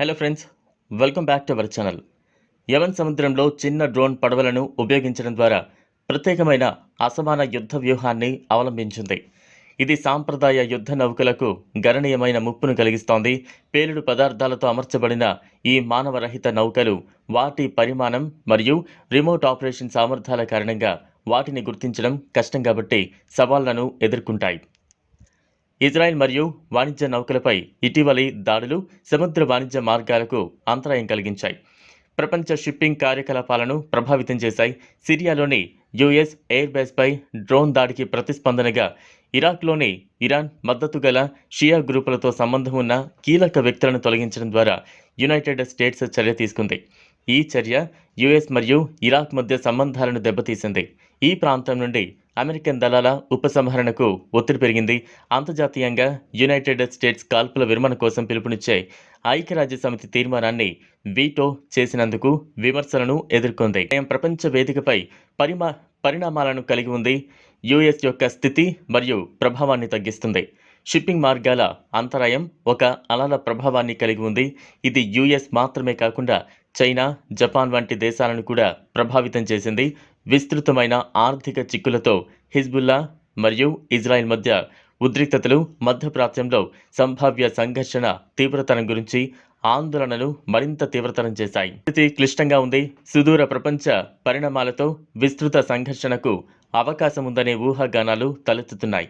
Hello friends welcome back to our channel. యవన్ సముద్రంలో చిన్న drone పడవలను ఉపయోగించడం ద్వారా ప్రత్యేకమైన అసమాన యుద్ధ వ్యూహాన్ని అవలంబించింది. ఇది సాంప్రదాయ యుద్ధ నౌకలకు గణనీయమైన ముప్పును కలిగిస్తోంది. పేలుడు పదార్థాలతో అమర్చబడిన ఈ మానవరహిత నౌకలు వాటి పరిమాణం మరియు రిమోట్ ఆపరేషన్ సామర్థ్యాల కారణంగా వాటిని గుర్తించడం కష్టం కాబట్టి సవాళ్ళను ఎదుర్కొంటాయి. ఇజ్రాయెల్ మరియు వాణిజ్య నౌకలపై ఇటీవలి దాడులు సముద్ర వాణిజ్య మార్గాలకు అంతరాయం కలిగించాయి. ప్రపంచ షిప్పింగ్ కార్యకలాపాలను ప్రభావితం చేశాయి. సిరియాలోని యుఎస్ ఎయిర్ బేస్పై డ్రోన్ దాడికి ప్రతిస్పందనగా ఇరాక్లోని ఇరాన్ మద్దతు గల షియా గ్రూపులతో సంబంధం ఉన్న కీలక వ్యక్తులను తొలగించడం ద్వారా యునైటెడ్ స్టేట్స్ చర్య తీసుకుంది. ఈ చర్య యుఎస్ మరియు ఇరాక్ మధ్య సంబంధాలను దెబ్బతీసింది. ఈ ప్రాంతం నుండి అమెరికన్ దళాల ఉపసంహరణకు ఒత్తిడి పెరిగింది. అంతర్జాతీయంగా యునైటెడ్ స్టేట్స్ కాల్పుల విరమణ కోసం పిలుపునిచ్చే ఐక్యరాజ్య సమితి తీర్మానాన్ని వీటో చేసినందుకు విమర్శలను ఎదుర్కొంది. ప్రపంచ వేదికపై పరిమా పరిణామాలను కలిగి ఉంది. యుఎస్ యొక్క స్థితి మరియు ప్రభావాన్ని తగ్గిస్తుంది. షిప్పింగ్ మార్గాల అంతరాయం ఒక అలల ప్రభావాన్ని కలిగి ఉంది. ఇది యుఎస్ మాత్రమే కాకుండా చైనా జపాన్ వంటి దేశాలను కూడా ప్రభావితం చేసింది. విస్తృతమైన ఆర్థిక చిక్కులతో హిజ్బుల్లా మరియు ఇజ్రాయెల్ మధ్య ఉద్రిక్తతలు మధ్యప్రాచ్యంలో సంభావ్య సంఘర్షణ తీవ్రతరం గురించి ఆందోళనలు మరింత తీవ్రతరం చేశాయి. స్థితి క్లిష్టంగా ఉంది. సుదూర ప్రపంచ పరిణామాలతో విస్తృత సంఘర్షణకు అవకాశం ఉందనే ఊహాగానాలు తలెత్తుతున్నాయి.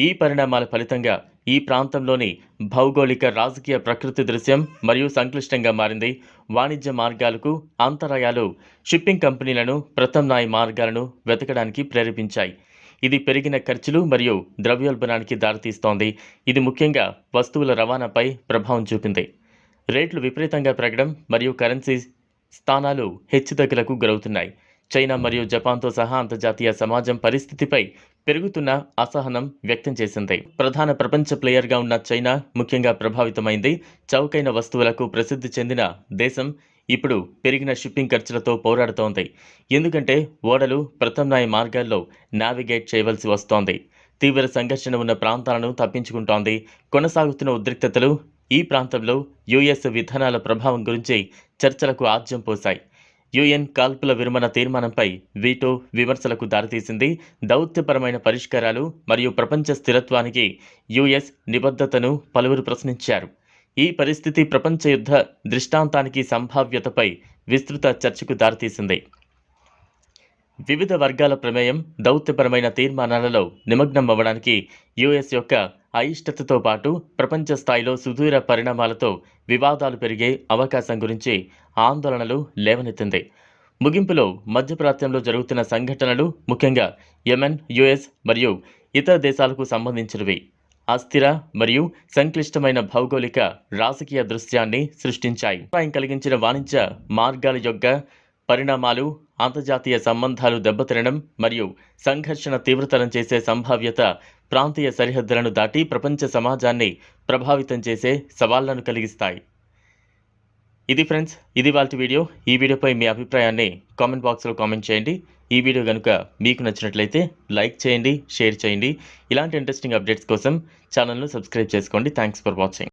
ఈ పరిణామాల ఫలితంగా ఈ ప్రాంతంలోని భౌగోళిక రాజకీయ ప్రకృతి దృశ్యం మరియు సంక్లిష్టంగా మారింది. వాణిజ్య మార్గాలకు అంతరాయాలు షిప్పింగ్ కంపెనీలను ప్రత్యామ్నాయ మార్గాలను వెతకడానికి ప్రేరేపించాయి. ఇది పెరిగిన ఖర్చులు మరియు ద్రవ్యోల్బణానికి దారితీస్తోంది. ఇది ముఖ్యంగా వస్తువుల రవాణాపై ప్రభావం చూపింది. రేట్లు విపరీతంగా పెరగడం మరియు కరెన్సీ స్థానాలు హెచ్చుతగ్గులకు గురవుతున్నాయి. చైనా మరియు జపాన్తో సహా అంతర్జాతీయ సమాజం పరిస్థితిపై పెరుగుతున్న అసహనం వ్యక్తం చేసింది. ప్రధాన ప్రపంచ ప్లేయర్గా ఉన్న చైనా ముఖ్యంగా ప్రభావితమైంది. చౌకైన వస్తువులకు ప్రసిద్ధి చెందిన దేశం ఇప్పుడు పెరిగిన షిప్పింగ్ ఖర్చులతో పోరాడుతోంది. ఎందుకంటే ఓడలు ప్రత్యామ్నాయ మార్గాల్లో నావిగేట్ చేయవలసి వస్తోంది. తీవ్ర సంఘర్షణ ఉన్న ప్రాంతాలను తప్పించుకుంటోంది. కొనసాగుతున్న ఉద్రిక్తతలు ఈ ప్రాంతంలో యుఎస్ విధానాల ప్రభావం గురించి చర్చలకు ఆజ్యం పోశాయి. యుఎన్ కాల్పుల విరమణ తీర్మానంపై వీటో విమర్శలకు దారితీసింది దౌత్యపరమైన పరిష్కారాలు మరియు ప్రపంచ స్థిరత్వానికి యుఎస్ నిబద్ధతను పలువురు ప్రశ్నించారు. ఈ పరిస్థితి ప్రపంచ యుద్ధ దృష్టాంతానికి సంభావ్యతపై విస్తృత చర్చకు దారితీసింది. వివిధ వర్గాల ప్రమేయం దౌత్యపరమైన తీర్మానాలలో నిమగ్నం అవ్వడానికి యుఎస్ యొక్క అయిష్టతతో పాటు ప్రపంచ స్థాయిలో సుదూర పరిణామాలతో వివాదాలు పెరిగే అవకాశం గురించి ఆందోళనలు లేవనెత్తింది. ముగింపులో మధ్యప్రాచ్యంలో జరుగుతున్న సంఘటనలు ముఖ్యంగా యెమెన్ యుఎస్ మరియు ఇతర దేశాలకు సంబంధించినవి. అస్థిర మరియు సంక్లిష్టమైన భౌగోళిక రాజకీయ దృశ్యాన్ని సృష్టించాయి. కలిగించిన వాణిజ్య మార్గాల యొక్క పరిణామాలు అంతర్జాతీయ సంబంధాలు దెబ్బతినడం మరియు సంఘర్షణ తీవ్రతరం చేసే సంభావ్యత ప్రాంతీయ సరిహద్దులను దాటి ప్రపంచ సమాజాన్ని ప్రభావితం చేసే సవాళ్ళను కలిగిస్తాయి. ఇది ఫ్రెండ్స్ ఇది వాళ్ళ వీడియో. ఈ వీడియోపై మీ అభిప్రాయాన్ని కామెంట్ బాక్స్లో కామెంట్ చేయండి. ఈ వీడియో కనుక మీకు నచ్చినట్లయితే లైక్ చేయండి షేర్ చేయండి. ఇలాంటి ఇంట్రెస్టింగ్ అప్డేట్స్ కోసం ఛానల్ను సబ్స్క్రైబ్ చేసుకోండి. Thanks for watching.